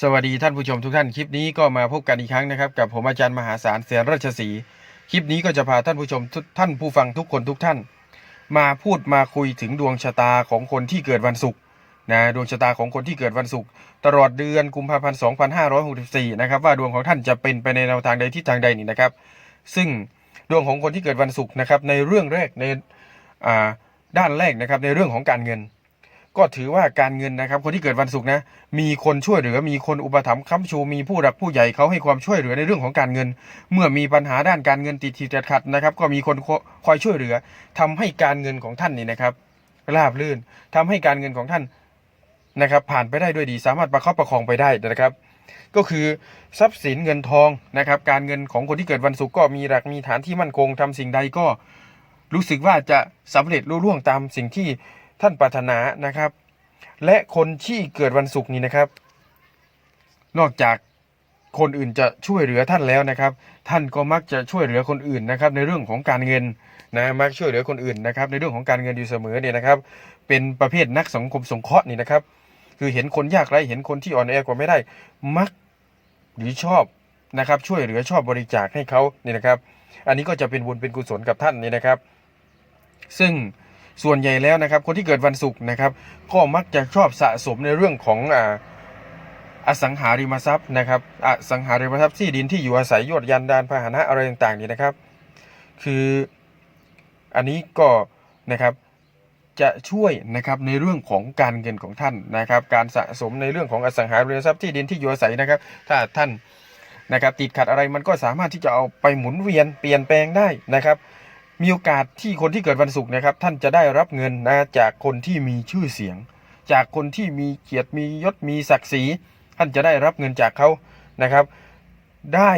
สวัสดีท่านผู้ชมทุกท่านคลิปนี้ก็มาพบกันอีกครั้งนะครับ กับผมอาจารย์มหาศาลเสียนราชสีคลิปนี้ก็จะพาท่านผู้ชมท่านผู้ฟังทุกคนทุกท่าน มาพูดมาคุยถึงดวงชะตาของคนที่เกิดวันศุกร์นะดวงชะตาของคนที่เกิดวันศุกร์ตลอดเดือนกุมภาพันธ์2564นะครับว่าดวงของท่านจะเป็นไปในแนวทางใดทิศทางใดนี่นะครับ ซึ่งดวงของคนที่เกิดวันศุกร์นะครับในเรื่องแรกในด้านแรกนะครับในเรื่องของการเงิน ก็ถือว่าการเงินนะครับ คนที่เกิดวันศุกร์นะ มีคนช่วยเหลือ มีคนอุปถัมภ์ค้ำชู มีผู้หลักผู้ใหญ่เขาให้ความช่วยเหลือในเรื่องของการเงิน เมื่อมีปัญหาด้านการเงินติดติดขัดนะครับ ก็มีคนคอยช่วยเหลือทำให้การเงินของท่านนี่นะครับราบรื่นทำให้การเงินของท่านนะครับ ผ่านไปได้ด้วยดี สามารถประคับประคองไปได้นะครับ ก็คือทรัพย์สินเงินทองนะครับ การเงินของคนที่เกิดวันศุกร์ก็มีหลักมีฐานที่มั่นคงทำสิ่งใดก็รู้สึกว่าจะสำเร็จรุ่ร่วงตามสิ่งที่ ท่านปรารถนานะครับ และคนที่เกิดวันศุกร์นี้นะครับ นอกจากคนอื่นจะช่วยเหลือท่านแล้วนะครับ ท่านก็มักจะช่วยเหลือคนอื่นนะครับ ในเรื่องของการเงินนะมักช่วยเหลือคนอื่นนะครับ ในเรื่องของการเงินอยู่เสมอเนี่ยนะครับ เป็นประเภทนักสังคมสงเคราะห์นี่นะครับ คือเห็นคนยากไร้เห็นคนที่อ่อนแอกว่าไม่ได้ มักหรือชอบนะครับ ช่วยเหลือชอบบริจาคให้เขานี่นะครับ อันนี้ก็จะเป็นบุญเป็นกุศลกับท่านนี่นะครับ ซึ่ง ส่วนใหญ่แล้วนะครับ คนที่เกิดวันศุกร์นะครับ ก็มักจะชอบสะสมในเรื่องของอ่าอสังหาริมทรัพย์นะครับอสังหาริมทรัพย์ที่ดินที่อยู่อาศัยยวดยันดานพาหนะอะไรต่างๆนี่นะครับ คืออันนี้ก็นะครับจะช่วยนะครับในเรื่องของการเงินของท่านนะครับ การสะสมในเรื่องของอสังหาริมทรัพย์ที่ดินที่อยู่อาศัยนะครับ ถ้าท่านนะครับติดขัดอะไรมันก็สามารถที่จะเอาไปหมุนเวียนเปลี่ยนแปลงได้นะครับ มีโอกาสที่คนที่เกิดวันศุกร์นะครับ ท่านจะได้รับเงินนะจากคนที่มีชื่อเสียง จากคนที่มีเกียรติมียศมีศักดิ์ศรีท่านจะได้รับเงินจากเขานะครับ ได้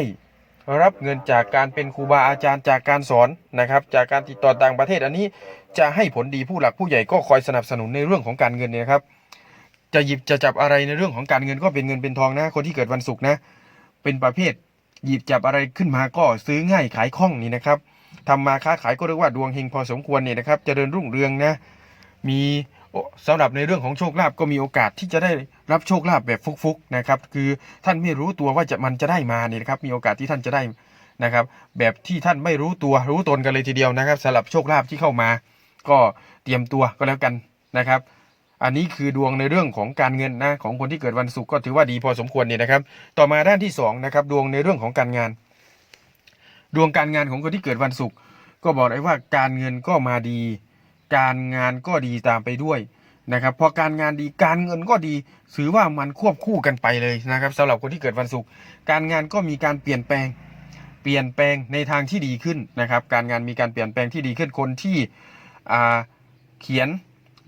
รับเงินจากการเป็นครูบาอาจารย์จากการสอนนะครับ จากการติดต่อต่างประเทศอันนี้จะให้ผลดีผู้หลักผู้ใหญ่ก็คอยสนับสนุนในเรื่องของการเงินเนี่ยนะครับ จะหยิบจะจับอะไรในเรื่องของการเงินก็เป็นเงินเป็นทองนะ คนที่เกิดวันศุกร์นะ เป็นประเภท หยิบจับอะไรขึ้นมาก็ซื้อง่ายขายคล่องนี่นะครับ ทำมาค้าขายก็เรียกว่าดวงเฮงพอสมควรเนี่ยนะครับจเจริญรุ่งเรืองนะ มีโอ้สำหรับในเรื่องของโชคลาภก็มีโอกาสที่จะได้รับโชคลาภแบบฟุกๆนะครับ คือท่านไม่รู้ตัวว่าจะมันจะได้มาเนี่ยนะครับ มีโอกาสที่ท่านจะได้นะครับ แบบที่ท่านไม่รู้ตัวรู้ตนกันเลยทีเดียวนะครับสำหรับโชคลาภที่เข้ามา ก็เตรียมตัวก็แล้วกันนะครับ อันนี้คือดวงในเรื่องของการเงินนะของคนที่เกิดวันศุกร์ก็ถือว่าดีพอสมควรเนี่ยนะครับ ต่อมาด้านที่สองนะครับดวงในเรื่องของการงาน ดวงการงานของคนที่เกิดวันศุกร์ก็บอกได้ว่าการเงินก็มาดี การงานก็ดีตามไปด้วยนะครับพอการงานดีการเงินก็ดีถือว่ามันควบคู่กันไปเลยนะครับสำหรับคนที่เกิดวันศุกร์การงานก็มีการเปลี่ยนแปลง เปลี่ยนแปลงในทางที่ดีขึ้นนะครับ การงานมีการเปลี่ยนแปลงที่ดีขึ้นคนที่เขียน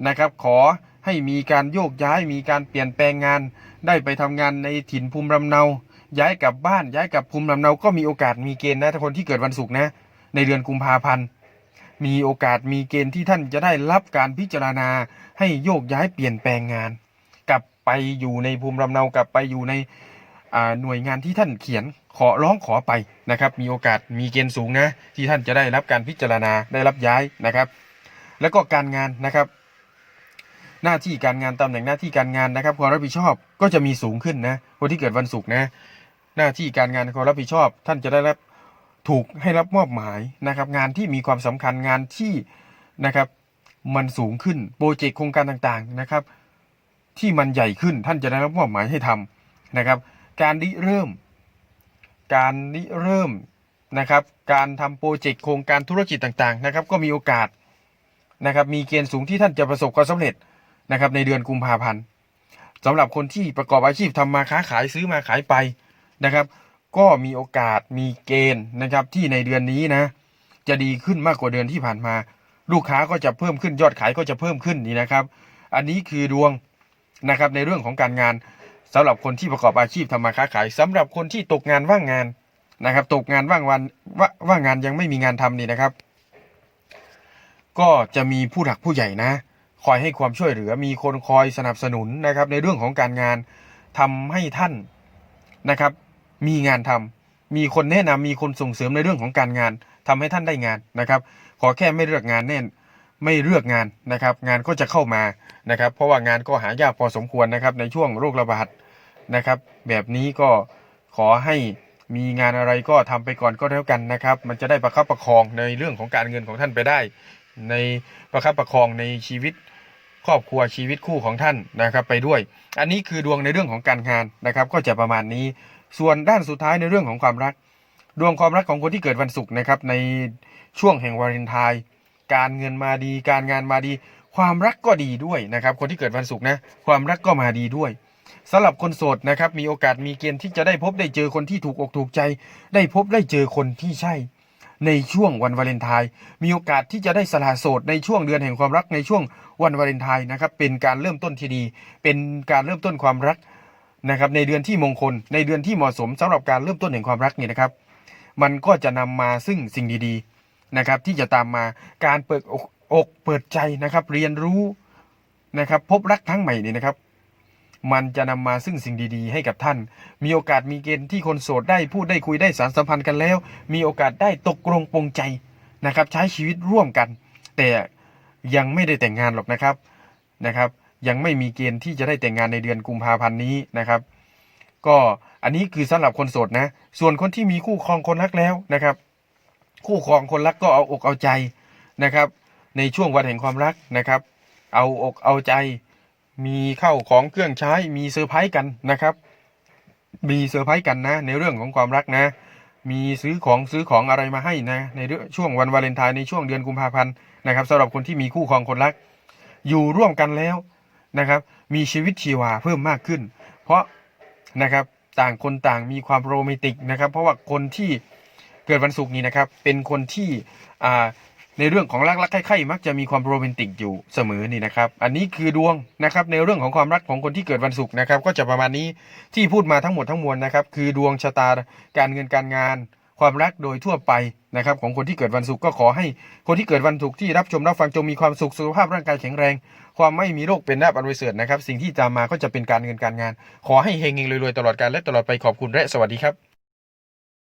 นะครับ ขอให้มีการโยกย้าย มีการเปลี่ยนแปลงงาน ได้ไปทำงานในถิ่นภูมิลำเนา ย้ายกลับบ้านย้ายกลับภูมิลำเนาก็มีโอกาสมีเกณฑ์นะถ้าคนที่เกิดวันศุกร์นะ ในเดือนกุมภาพันธ์มีโอกาสมีเกณฑ์ที่ท่านจะได้รับการพิจารณาให้โยกย้ายเปลี่ยนแปลงงาน กลับไปอยู่ในภูมิลำเนากลับไปอยู่ในหน่วยงานที่ท่านเขียนขอร้องขอไปนะครับ มีโอกาสมีเกณฑ์สูงนะ ที่ท่านจะได้รับการพิจารณาได้รับย้ายนะครับ แล้วก็การงานนะครับ หน้าที่การงานตำแหน่งหน้าที่การงานนะครับความรับผิดชอบก็จะมีสูงขึ้นนะคนที่เกิดวันศุกร์นะ หน้าที่การงานความรับผิดชอบ ท่านจะได้รับถูกให้รับมอบหมายนะครับ งานที่มีความสำคัญงานที่นะครับมันสูงขึ้นโปรเจกต์โครงการต่างๆนะครับ ที่มันใหญ่ขึ้นท่านจะได้รับมอบหมายให้ทำนะครับ การริเริ่ม การริเริ่มนะครับ การทำโปรเจกต์โครงการธุรกิจต่างๆนะครับ ก็มีโอกาสนะครับ มีเกณฑ์สูงที่ท่านจะประสบความสำเร็จนะครับ ในเดือนกุมภาพันธ์สำหรับคนที่ประกอบอาชีพทำมาค้าขายซื้อมาขายไป นะครับ ก็มีโอกาสมีเกณฑ์นะครับที่ในเดือนนี้นะ จะดีขึ้นมากกว่าเดือนที่ผ่านมา ลูกค้าก็จะเพิ่มขึ้นยอดขายก็จะเพิ่มขึ้นนี่นะครับ อันนี้คือดวงนะครับในเรื่องของการงานสำหรับคนที่ประกอบอาชีพทำมาค้าขายสำหรับคนที่ตกงานว่างงานนะครับ ตกงานว่างวันว่าว่างงานยังไม่มีงานทำนี่นะครับ ก็จะมีผู้หลักผู้ใหญ่นะ คอยให้ความช่วยเหลือมีคนคอยสนับสนุนนะครับ ในเรื่องของการงานทำให้ท่านนะครับ มีงานทำมีคนแนะนำมีคนส่งเสริมในเรื่องของการงานทำให้ท่านได้งานนะครับ ขอแค่ไม่เลือกงานแน่นไม่เลือกงานนะครับ งานก็จะเข้ามานะครับ เพราะว่างานก็หายากพอสมควรนะครับ ในช่วงโรคระบาดนะครับ แบบนี้ก็ขอให้มีงานอะไรก็ทำไปก่อนก็แล้วกันนะครับ มันจะได้ประคับประคองในเรื่องของการเงินของท่านไปได้ ในประคับประคองในชีวิต ครอบครัวชีวิตคู่ของท่านนะครับไปด้วย อันนี้คือดวงในเรื่องของการงานนะครับ ก็จะประมาณนี้ ส่วนด้านสุดท้ายในเรื่องของความรัก ดวงความรักของคนที่เกิดวันศุกร์นะครับในช่วงแห่งวาเลนไทน์การเงินมาดี การงานมาดี ความรักก็ดีด้วยนะครับ คนที่เกิดวันศุกร์นะความรักก็มาดีด้วยสำหรับคนโสดนะครับมีโอกาสมีเกณฑ์ที่จะได้พบได้เจอคนที่ถูกอกถูกใจ ได้พบได้เจอคนที่ใช่ ในช่วงวันวาเลนไทน์มีโอกาสที่จะได้สละโสดในช่วงเดือนแห่งความรักในช่วงวันวาเลนไทน์นะครับเป็นการเริ่มต้นที่ดี เป็นการเริ่มต้นความรักนะครับในเดือนที่มงคล ในเดือนที่เหมาะสมสำหรับการเริ่มต้นแห่งความรักนี่นะครับ มันก็จะนำมาซึ่งสิ่งดีๆนะครับ ที่จะตามมาการเปิดอกอกเปิดใจนะครับ เรียนรู้นะครับ พบรักครั้งใหม่นี่นะครับ มันจะนำมาซึ่งสิ่งดีๆ ให้กับท่าน มีโอกาสมีเกณฑ์ที่คนโสดได้พูดได้คุยได้สารสัมพันธ์กันแล้ว มีโอกาสได้ตกลงปรงใจนะครับ ใช้ชีวิตร่วมกัน แต่ยังไม่ได้แต่งงานหรอกนะครับนะครับ ยังไม่มีเกณฑ์ที่จะได้แต่งงานในเดือนกุมภาพันธ์นี้นะครับ ก็อันนี้คือสำหรับคนโสดนะ ส่วนคนที่มีคู่ครองคนรักแล้วนะครับ คู่ครองคนรักก็เอาอกเอาใจนะครับ ในช่วงวันแห่งความรักนะครับ เอาอกเอาใจ มีเข้าของเครื่องใช้มีเซอร์ไพรส์กันนะครับ มีเซอร์ไพรส์กันนะ ในเรื่องของความรักนะ มีซื้อของซื้อของอะไรมาให้นะ ในเรื่อช่วงวันวาเลนไทน์ในช่วงเดือนกุมภาพันธ์นะครับสำหรับคนที่มีคู่ครองคนรัก อยู่ร่วมกันแล้วนะครับ มีชีวิตชีวาเพิ่มมากขึ้น เพราะนะครับต่างคนต่างมีความโรแมนติกนะครับ เพราะว่าคนที่เกิดวันศุกร์นี้นะครับ เป็นคนที่อ่า ในเรื่องของรักรักใคร่ๆมักจะมีความโรแมนติกอยู่เสมอนี่นะครับ อันนี้คือดวงนะครับในเรื่องของความรักของคนที่เกิดวันศุกร์นะครับ ก็จะประมาณนี้ที่พูดมาทั้งหมดทั้งมวลนะครับ คือดวงชะตาการเงินการงาน ความรักโดยทั่วไปนะครับ ของคนที่เกิดวันศุกร์ก็ขอให้คนที่เกิดวันศุกร์ที่รับชมรับฟังจงมีความสุขสุขภาพร่างกายแข็งแรง ความไม่มีโรคเป็นลาบอันประเสริฐนะครับ สิ่งที่ตามมาก็จะเป็นการเงินการงาน ขอให้เฮงเฮงรวยๆตลอดกาลและตลอดไปขอบคุณและสวัสดีครับ